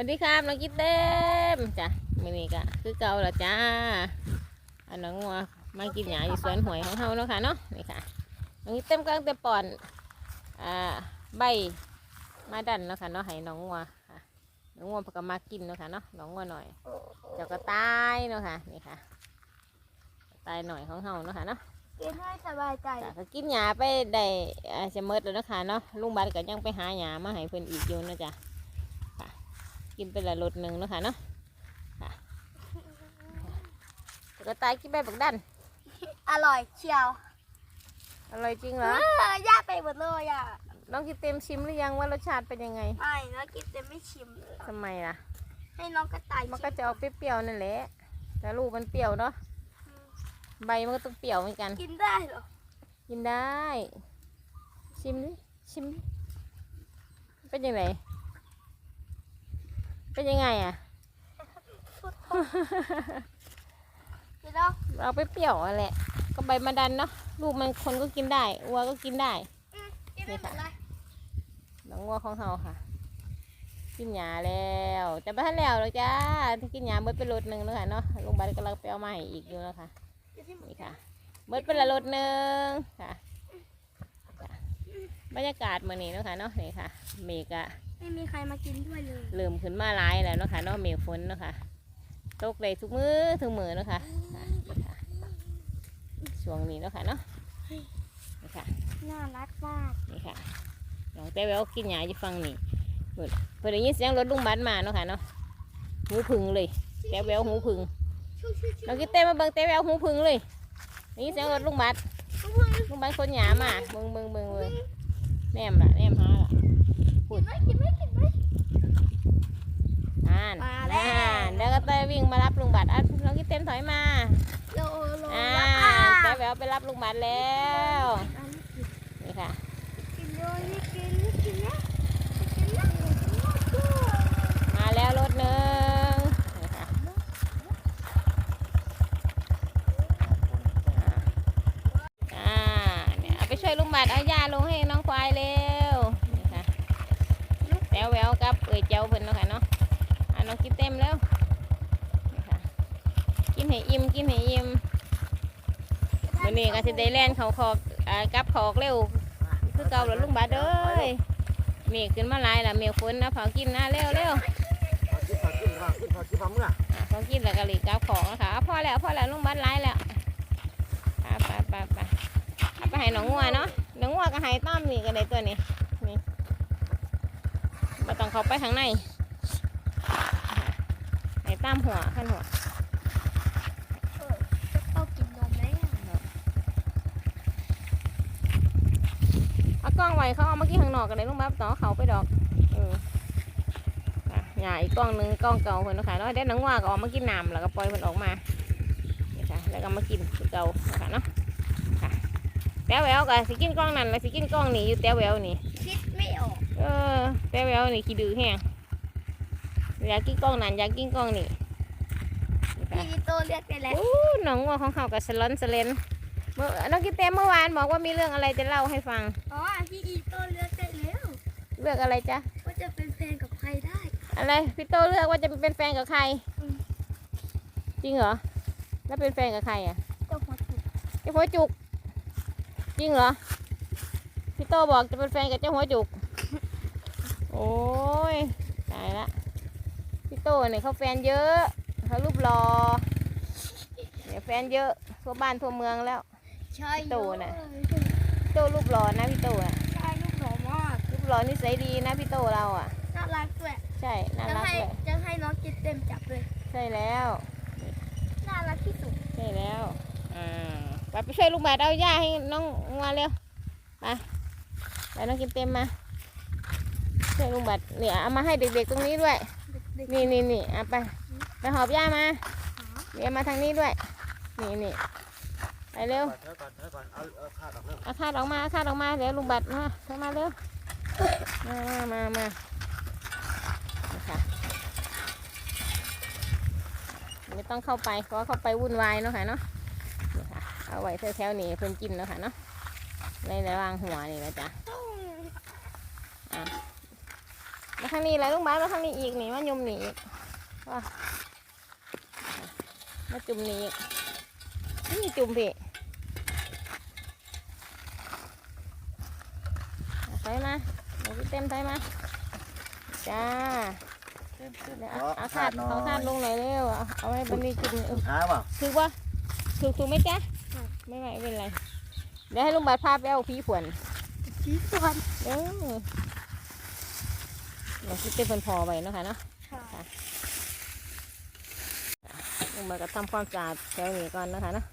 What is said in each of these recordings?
วัสดีครับน้องกิ๊ดเต็มจ้ะมินี่ก็คือเก่าและจ้าอันน้องงัวมากินหญ้าอยู่สวนหวยของเฮาเนาะค่ะเนาะนี่ค่ะน้องกิ๊ดเต็มกำลังแต่ป่อนอ่าใบมาดันเนาะค่ะเนาะให้น้องงัวค่ะน้องงัวเพนก็มากินเนาะค่ะเนาะน้องงัวหน่อยเจ้าก็ตายเนาะค่ะนี่ค่ะ ตายหน่อยของเฮาเนาะค่ะเนาะกินให้สบายใจจ้ะก็กินหญ้าไปได้อ่าจะหมดแล้วเนาะคะเนาะลุงบัตรก็ยังไปหาหญ้ามาให้เพิ่นอีกอยู่เนาะจ้ะค่ะ กินไปละรถหนึ่งเนาะค่ะเนาะค่ะแล้วก็ตายกินไปบักดัน อร่อยเชียว อร่อยจริงเหรอเออยากไปหมดเลยอะน้องกินเต็มชิมหรือยังว่ารสชาติเป็นยังไง ไม่ น้องกินแต่ไม่ชิมเลยทำไมล่ะ ให้น้องกระต่ายมันก็จะออกเปรี้ยวๆนั่นแหละ แต่ลูกมันเปรี้ยวเนาะ ใบมันก็ต้องเปรี้ยวเหมือนกัน กินได้เหรอ กินได้ ชิมดิ ชิมดิ เป็นยังไง เป็นยังไงอะกินแล้วเราไปเปรี้ยวอะแหละก็ใบมาดันเนาะลูกมันคนก็กินได้วัวก็กินได้อืมกินได้หมดเลยน้องวัวของเราค่ะ กินหญ้าแล้วแต่ไม่ทันแล้วหรอกจ้าที่กินหญ้าเบิดไปรถหนึ่งแล้วค่ะเนาะลุงบัตรกำลังไปเอามาให้อีกอยู่แล้วค่ะกินที่หมดนี่ค่ะ เบิดไปละรถหนึ่งค่ะค่ะบรรยากาศมื่อนี้เนาะค่ะเนาะนี่ค่ะเมฆอะ ไม่มีใครมากินด้วยเลยเริ่มขึ้นมาหลายแล้วเนาะค่ะเนาะเมฆฝนเนาะค่ะตกได้ทุกมือทุกมือเนาะค่ะค่ะนี่ค่ะช่วงนี้เนาะค่ะเนาะนี่ค่ะ น่ารักมากนี่ค่ะน้องแต่แววกินหญ้าอยู่ฟังนี่เพิ่นเพิ่นได้ยินเสียงรถลุงบัสมาเนาะค่ะเนาะหูพึ่งเลย แต่แววหูพึ่งชูชูชูน้องกินเต้มาเบิ่งแต่แววหูพึ่งเลยได้ยินเสียงรถลุงบัสชูชูลุงบัสคนหญ้ามาเบิ่งเบิ่งเบิ่งเบิ่งแนมล่ะแนมหาล่ะ กินไหมกินไหมกินไหม อ่าน มาแล้ว อ่านแล้วก็เต้วิ่งมารับลุงบัสอะน้องกิน เต้มถอยมาโลโลอ่าแล้วแต่แววไปรับลุงบัสแล้วนี่ค่ะกินเลยนี่กินนี่กินนะกินนะมาแล้วรถหนึ่งนี่ค่ะอ่าเนี่ยเอาไปช่วยลุงบัตรเอาหญ้าลงให้น้องควายเร็วนี่ค่ะแตวแววกับเอ๋ยเจ้าเพิ่นเนาะค่ะเนาะอ่าน้องกินเต็มแล้วนี่ค่ะกิน ให้อิ่มกินให้อิ่มวันนี้ก็สิได้แล่นเขาคอกอ่ากลับขอกเร็ว คือเก่าแล้วลุงบัตรเอ้ยเมฆขึ้นมาหลายแล้วเมฆฝนนะเผากินนะเร็วเร็วกินผักกินผักกินผักกินผักเมื่ออะเขากินแล้วก็หลีกกลับของนะคะอะพอแล้วพอแล้วลุงบัตรไล่แล้วไปไปไปไปเอาไปให้หนองงัวเนาะหนองงัวก็ให้ต้อมนี่ก็ได้ตัวนี้นี่มาต้องเขาไปข้างในให้ต้อมหัวขั้นหัว เอากินนมไหมอะ เอา กล้องไว้เขาเอามากินข้างนอกกันเลยลุงบัตรต่อเขาไปดอกเอออะอย่าอีกกล้องหนึงกล้องเก่าคนนะคะเนาะเดี๋ยวหนองงัวก็ออกมากินน้ำแล้วก็ปล่อยมันออกมานี่ค่ะแล้วก็มากินคือเก่านะคะเนาะค่ะแต้วแววก็สิกินกล้องนั่นแล้วสิกินกล้องนี่อยู่แต้วแววนี่คิดไม่ออกเออแต่แววนี่ขี้ดื้อแฮงอยากกินกล้องนั่นอยากกินกล้องนี่นี่ค่ะพี่โตเรียกได้แล้วโอ้หนองวัวของเขากับสลอนสเลน เมื่อน้องกินเต้มเมื่อวานบอกว่ามีเรื่องอะไรจะเล่าให้ฟัง อ๋อพี่อีโตเลือกได้แล้วเรื่องอะไรจ๊ะว่าจะเป็นแฟนกับใครได้ อะไรพี่โตเลือกว่าจะเป็นแฟนกับใครอืมจริงเหรอ แล้วเป็นแฟนกับใครอะเจ้าหัวจุกเจ้าหัวจุก จริงเหรอ พี่โตบอกจะเป็นแฟนกับเจ้าหัวจุก โอ้ยตายละ พี่โตเนี่ยเขาแฟนเยอะเขารูปรอเนี่ยแฟนเยอะทั่วบ้านทั่วเมืองแล้ว ใช่โตน่ะพี่โตรูปรอนะพี่โตอะใช่ลูกหล่อมากรูปรอนิสัยดีนะพี่โตเราอะ น่ารักด้วยใช่น่าจะรักให้เลยจะให้น้องกินเต็มจับเลย ใช่แล้วน่ารักที่สุดใช่แล้วอ่าไปไปช่วยลุงบาทเอาหญ้าให้น้องงาเร็วไปไปน้องกินเต็มมาช่วยลุงบาทเนี่ยเอามาให้เด็กๆตรงนี้ด้วย เด็กนี่นี่นี่เอาไป ไปหอบหญ้ามา เดี๋ยวมาทางนี้ด้วย นี่นี่ไป เร็วเดี๋ยวก่อนเดี๋ยวก่อนเอาเอาข้าวออกเร็วเอาคาดออกมาเอาคาดออกมาเดี๋ยวลุงบัตรมาเข้ามาเร็วมามามามานี่ค่ะไม่ต้องเข้าไปเพราะเข้าไปวุ่นวายเนาะค่ะเนาะนี่ค่ะเอาไว้แถวๆนี้เพิ่นกินเนาะค่ะเนาะในระหว่างหัวนี่นะจ๊ะๆต้องมาทางนี้เลยลุงบาสมาทางนี้อีกนี่มายุมนี่อีกว่ามาจุ่มนี่อีกนี่จุ่มพี่ ใส่มาเดี๋ยวพี่เต็มใส่มา จ้าเต็มเต็มเดี๋ยวขเอาอเอาขาขาดดหน่อเอาขาดลยงหน่อยเร็วเอาเอาไว้บนนี้จุ่มเออหาเปล่าถูกปะถูกถูกไหมจ๊ะไม่ไหวไม่เป็นไร เดี๋ยวให้ลุงบาสพาไปเอาผีผวนชี้ส่วนเออเดี๋ยวคิดเป็นคนพอไปเนาะค่ะเนาะค่ะลงมาก็ทำความสะอาดแถวนี้ก่อนเนาะคะเนาะ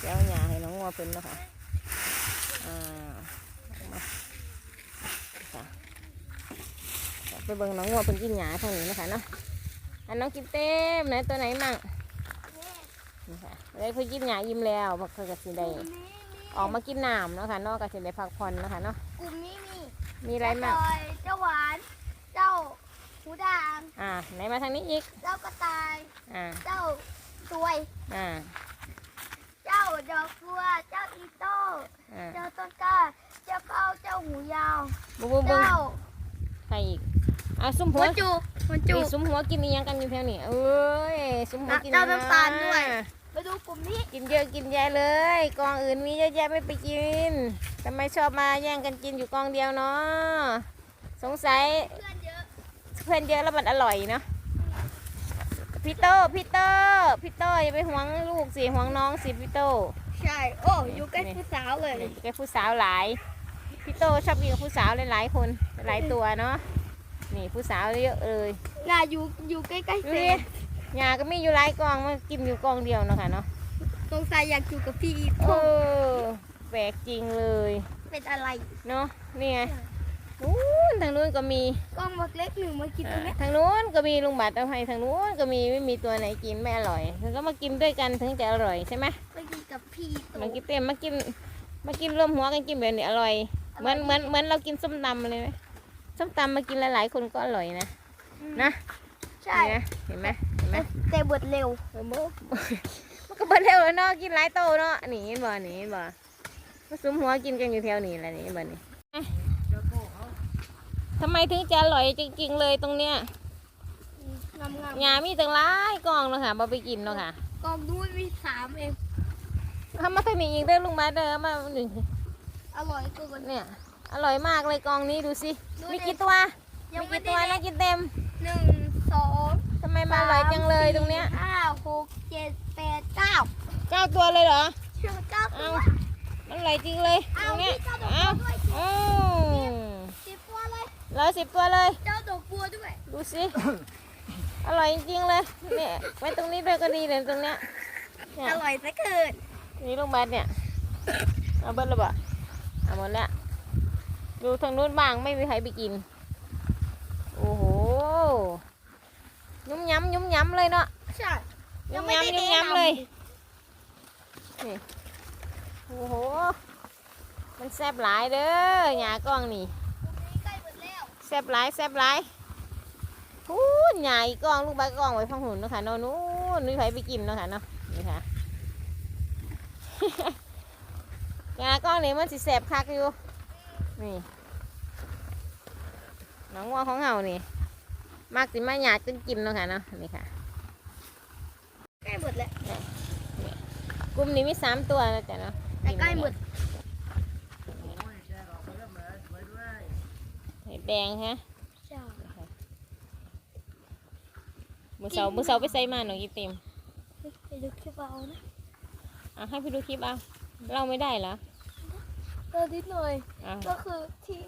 แถวหญ้าให้น้องงัวเพิ่นเนาะค่ะอ่าเอามาค่ะ ไปเบิ่งน้องงัวเพิ่นกินหญ้าทางนี้เนาะคะเนาะอันน้องกินเต็มไหนตัวไหนมั่งนี่ค่ะได้เพิ่นกินหญ้าอิ่มแล้วเพิ่นก็สิได้กลุ่มนี้มีออกมากินน้ำเนาะค่ะเนอกก็สิได้พักผ่อนเนาะค่ะเนาะกลุ่มนี้มีมีอะไรมั่งเจ้าจอยเจ้าหวานเจ้าหูด่างอ่าไหนมาทางนี้อีกเจ้ากระต่ายอ่าเจ้าตวยอ่าเจ้าดอกบัวเจ้าอีโต้อ่าเจ้าต้นกล้าเจ้าเก้าเจ้าหูยาวบุ้บุ้บุ้เจ้าใครอีก อ่าซุ้มหัหัววจุกหัวจุนี่กซุ้มหัวกินอีหยังกันอยู่แถวนี้เอ้ยซุ้มหัวกินเจ้าน้ำตาลด้วยอ่ามาดูกลุ่มนี้กินเยอะกินแยะเลย กองอื่นมีเยอะแยะไม่ไปกินทำไมชอบมาแย่งกันกินอยู่กองเดียวเนาะสงสัย เพื่อนเยอะเพื่อนเยอะแล้วมันอร่อยเนาะพี่โตพี่โตพี่โตอย่าไปหวงลูกสิหวงน้องสิพี่โตใช่โอ้อยู่ใกล้ผู้สาวเลยแกผู้สาวหลายพี่โตชอบกินกับผู้สาวหลายๆคนหลายตัวเนาะ นี่ผู้สาวเยอะเลยน่าอยู่อยู่ใกล้ๆดูเซดินยาก็มีอยู่หลายกองมากินอยู่กองเดียวเนาะค่ะเนาะสงสัยอยากอยู่กับพี่อีเอโต้อแปลกจริงเลยเป็นอะไร เนาะนี่ไงอู้นทางนู้นก็มีกล้องบักเล็กหนึ่งมากินตรงเนี้ยทางนู้นก็มีลุงบัตรเอาให้ทางนู้นก็มีไม่มีตัวไหนกินไม่อร่อยแล้วก็มากินด้วยกันถึงจะอร่อยใช่ไหม ไปกินกับพี่อีโต้มากินเต็มมากินมากินรวมหัวกันกินแบบนี้อร่อย เหมือนเหมือนเหมือนเรากินส้มตำเลยไหม ส้มตำมากินหลายๆคนก็อร่อยนะ นะใช่เห็นไหมเห็นไหมแต่บดเร็วเออโบมันก็เบิดเร็วแล้วเนาะกินหลายโตเนาะนี่เห็นบ่นี่เห็นบ่มาซุมหัวกินกันอยู่แถวนี้แหละนี่เห็นบ่นี่ทำไมถึงจะอร่อยจริงๆเลยตรงเนี้ยงามงามหญ้ามีตั้งหลายกองเนาะค่ะบ่ไปกินเนาะค่ะกองนู้นมีสามเองทำมาทางนี้อีกเด้อลุงมาเด้อมาหนึ่งอร่อยเกินเนี่ย อร่อยมากเลยกองนี้ดูสิ ดูมีดิกี่ตัว ยังมีไม่กี่ได้ตัวนะกินเต็มหนึ่งสองทำไมมาอร่อยจังเลยตรงเนี้ยสามสี่ห้าหกเจ็ดแปดเก้าเก้าตัวเลยเหรอ เชื่อเก้าตัเอาวมันอร่อยจริงเลยตเอารงเนี้ยพี่เจ้าดอกเอาบัวด้วยอืมสิบตัวเลย ร้อยสิบตัวเลย เจ้าดอกบัวด้วย ดูสิ อร่อยจริงๆเลยเนี่ยไว้ตรงนี้ด้วยก็ดีเลยตรงเนี้ยเนี่ยอร่อยซะเกินนี่โรงพยาบาลเนี่ย เอาเบิ้ลระเบาเอาหมดแล้ว ดูทางนู้นบ้างไม่มีใครไปกิน โอ้โห ยุ่มย้ำยุ่มย้ำเลยเนาะ ใช่ยุ่มย้ำยุ่มย้ำเลยนี่โอ้โห มันแซ่บหลายเด้อหยากล้องนี่ใกล้หมดแล้วแซ่บหลายแซ่บหลายพูนใหญ่กล้องลูกใบกล้องไว้ฟังหุ่นเนาะค่ะเนาะนู้นนี่ใครไปกินเนาะค่ะเนาะนี่ค่ะยากล้องนี่มันสิแสบคักอยู่ นี่ น้องวัวของเฮานี่มักสิมาหยาดจนกินเนาะค่ะเนาะนี่ค่ะใกล้หมดแล้วกลุ่มนี้มีสามตัวนะจ๊ะเนาะแต่ใกล้หมดเห็ดแดงฮะใช่มือเสามือเสาไปใส่มาหน่อยกิเต็มไปดูคลิปเอานะอะให้ไปดูคลิปเอาเราไม่ได้เหรอเออนิดหน่อยอะก็คือที่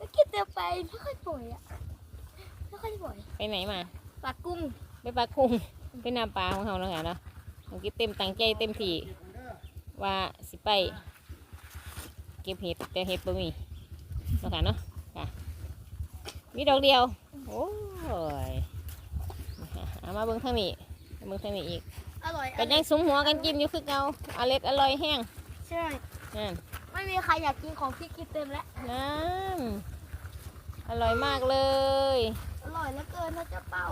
แล้วกินเต็มไปไม่ค่อยบ่อยอะไม่ค่อยบ่อยไปไหนมา ปลากุ้งไปปลาคุ้งไปนำปลาของเขาเนาะค่ะเนาะเมื่อกี้เต็มตั้งใจเต็มที่ว่าสิไป เก็บเห็ดแต่เห็ดบ่มีเนาะค่ะเนาะค่ะมีดอกเดียว โอ้ยเอามาเบิ่งทางนี้มาเบิ่งทางนี้อีกอร่อยเป็นยังสุมหัวกันกินอยู่คือเก่าอร่อยอร่อยแห้งใช่นั่น ไม่มีใครอยากกินของพี่กินเต็มแล้ว น้ำอร่อยมากเลย อร่อยเหลือเกินนะเจ้าเป้า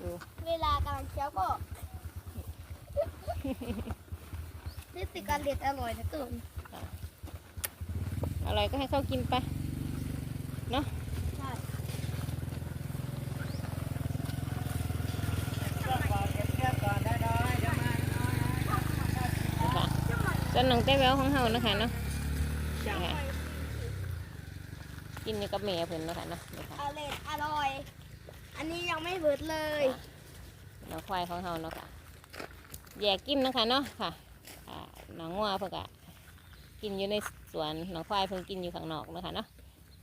ดู เวลากำลังเคี้ยวก็ นี่ติการเด็ดอร่อยนะเกินอะไรก็ให้เขากินไปใช่ก่อนเก็บเชือกก่อนได้น้อยเดี๋ยวมาน้อย นะคะ ส่วนน้องเต้แววของเฮานะคะเนาะนะคะกินอยู่กับแม่เพิ่นเนาะคะเนาะนี่ค่ะอร่อยอร่อย อันนี้ยังไม่เบิดเลยน้องควายของเฮาเนาะค่ะแยกกินเนาะคะเนาะค่ะอ่าน้องงัวเพิ่นก็กินอยู่ในสวนน้องควายเพิ่นกินอยู่ข้างนอกเนาะคะเนาะ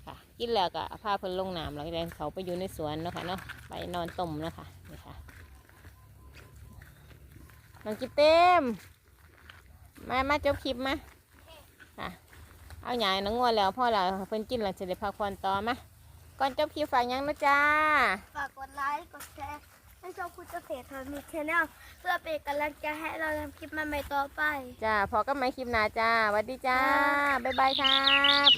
ค่ะ กินแล้วก็พาเพิ่นลงน้ำแล้วก็เดินเขาไปอยู่ในสวนเนาะค่ะเนาะไปนอนต้มเนาะค่ะนี่ค่ะน้องกินเต็ม มามาจบคลิปมาค่ะเอาหยายน้องงัวแล้วพ่อแล้วเพิ่นกินแล้วจะได้พักผ่อนต่อมาก่อนจบคลิปฝากหยังนะจ้าฝากกดไลค์กดแชร์ให้ช่องคุณเกษตรทำมีชแนลเพื่อเป็นกำลังใจให้เราทำคลิปใหม่ๆต่อไปจ้าพอกันไหมคลิปหน้าจ้าสวัสดีจ้าบ๊ายบายครับ